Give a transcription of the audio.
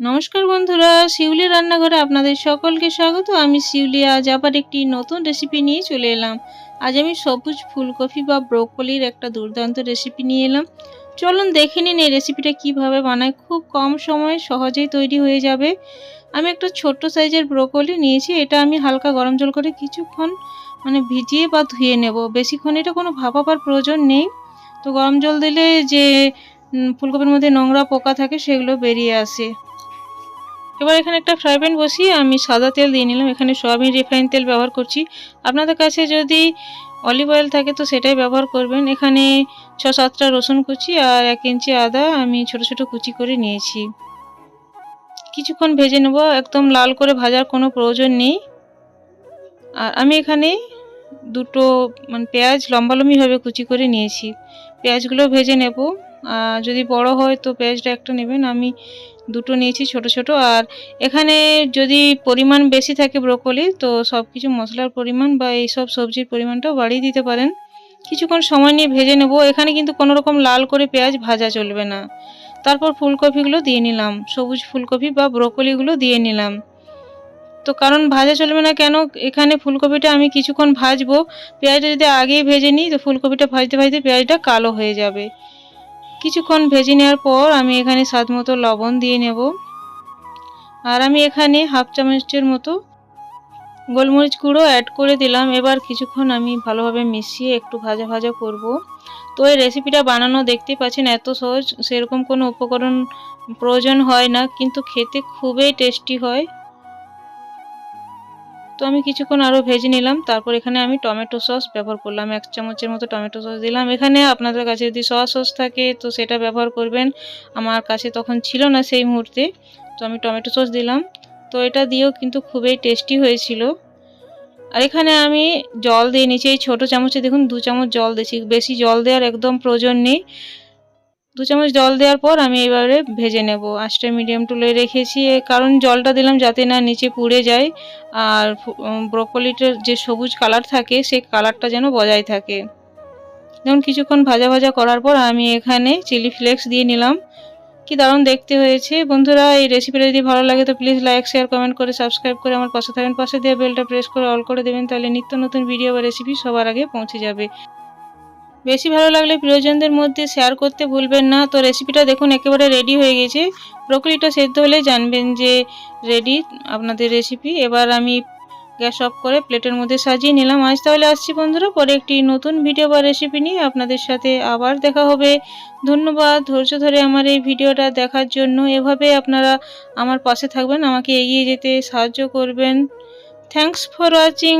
নমস্কার বন্ধুরা, শিউলি রান্নাঘরে আপনাদের সকলকে স্বাগত। আমি শিউলি, আজ আবার একটি নতুন রেসিপি নিয়ে চলে এলাম। আজ আমি সবুজ ফুলকপি বা ব্রোকলির একটা দুর্দান্ত রেসিপি নিয়ে এলাম। চলুন দেখে নিন এই রেসিপিটা কীভাবে বানায়। খুব কম সময়ে সহজেই তৈরি হয়ে যাবে। আমি একটা ছোট্ট সাইজের ব্রোকলি নিয়েছি। এটা আমি হালকা গরম জল করে কিছুক্ষণ মানে ভিজিয়ে বা ধুয়ে নেব। বেশিক্ষণ এটা কোনো ভাপাবার প্রয়োজন নেই। তো গরম জল দিলে যে ফুলকপির মধ্যে নোংরা পোকা থাকে সেগুলো বেরিয়ে আসে। এবার এখানে একটা ফ্রাই প্যান বসিয়ে আমি সাদা তেল দিয়ে নিলাম। এখানে সয়াবিন রিফাইন তেল ব্যবহার করছি। আপনাদের কাছে যদি অলিভ অয়েল থাকে তো সেটাই ব্যবহার করবেন। এখানে ছ সাতটা রসুন কুচি আর এক ইঞ্চি আদা আমি ছোট ছোট কুচি করে নিয়েছি। কিছুক্ষণ ভেজে নেব। একদম লাল করে ভাজার কোনো প্রয়োজন নেই। আর আমি এখানে দুটো মানে পেঁয়াজ লম্বালম্বিভাবে কুচি করে নিয়েছি। পেঁয়াজগুলো ভেজে নেব। যদি বড় হয় তো পেঁয়াজটা একটা নেবেন। আমি দুটো নিয়েছি ছোট ছোট। আর এখানে যদি পরিমাণ বেশি থাকে ব্রোকলি, তো সব কিছু মশলার পরিমাণ বা এই সব সবজির পরিমাণটাও বাড়িয়ে দিতে পারেন। কিছুক্ষণ সময় নিয়ে ভেজে নেব। এখানে কিন্তু কোনো রকম লাল করে পেঁয়াজ ভাজা চলবে না। তারপর ফুলকপিগুলো দিয়ে নিলাম। সবুজ ফুলকপি বা ব্রোকলিগুলো দিয়ে নিলাম। তো কারণ ভাজা চলবে না কেন? এখানে ফুলকপিটা আমি কিছুক্ষণ ভাজবো। পেঁয়াজটা যদি আগেই ভেজে নিই, তো ফুলকপিটা ভাজতে ভাজতে পেঁয়াজটা কালো হয়ে যাবে। কিছুক্ষণ ভেজে নেওয়ার পর আমি এখানে স্বাদ মতো লবণ দিয়ে নেব। আর আমি এখানে হাফ চামচের মতো গোলমরিচ গুঁড়ো অ্যাড করে দিলাম। এবার কিছুক্ষণ আমি ভালোভাবে মিশিয়ে একটু ভাজা ভাজা করব। তো এই রেসিপিটা বানানো দেখতে পাচ্ছেন এত সহজ, সেরকম কোনো উপকরণ প্রয়োজন হয় না, কিন্তু খেতে খুবই টেস্টি হয়। তো আমি কিছুক্ষণ আরও ভেজে নিলাম, তারপর এখানে আমি টমেটো সস ব্যবহার করলাম। এক চামচের মতো টমেটো সস দিলাম। এখানে আপনাদের কাছে যদি সয়া সস থাকে, তো সেটা ব্যবহার করবেন। আমার কাছে তখন ছিল না সেই মুহূর্তে, তো আমি টমেটো সস দিলাম। তো এটা দিয়েও কিন্তু খুবই টেস্টি হয়েছিল। আর এখানে আমি জল দিয়ে নিচ্ছি, এই ছোটো চামচে দেখুন, দু চামচ জল দিয়েছি। বেশি জল দেওয়ার একদম প্রয়োজন নেই। দু চামচ জল দেওয়ার পর আমি এবারে ভেজে নেব। আঁচটা মিডিয়াম টুলে রেখেছি কারণ জলটা দিলাম যাতে না নিচে পুড়ে যায়। আর ব্রকলিটার যে সবুজ কালার থাকে সেই কালারটা যেন বজায় থাকে। যেমন কিছুক্ষণ ভাজা ভাজা করার পর আমি এখানে চিলি ফ্লেক্স দিয়ে নিলাম। কি দারুণ দেখতে হয়েছে। বন্ধুরা, এই রেসিপিটা যদি ভালো লাগে তো প্লিজ লাইক শেয়ার কমেন্ট করে সাবস্ক্রাইব করে আমার পাশে থাকবেন। পাশে দিয়ে বেলটা প্রেস করে অল করে দেবেন, তাহলে নিত্য নতুন ভিডিও বা রেসিপি সবার আগে পৌঁছে যাবে। বেশি ভালো লাগলে প্রিয়জনদের মধ্যে শেয়ার করতে ভুলবেন না। তো রেসিপিটা দেখুন, একেবারে রেডি হয়ে গেছে। ব্রকলিটা সেদ্ধ হলে জানবেন যে রেডি আপনাদের রেসিপি এবার আমি গ্যাস অফ করে প্লেটের মধ্যে সাজিয়ে নিলাম। আজ তাহলে আসছি বন্ধুরা, পরে একটি নতুন ভিডিও বা রেসিপি নিয়ে আপনাদের সাথে আবার দেখা হবে। ধন্যবাদ, ধৈর্য ধরে আমার এই ভিডিওটা দেখার জন্য। এভাবে আপনারা আমার পাশে থাকবেন, আমাকে এগিয়ে যেতে সাহায্য করবেন। Thanks for watching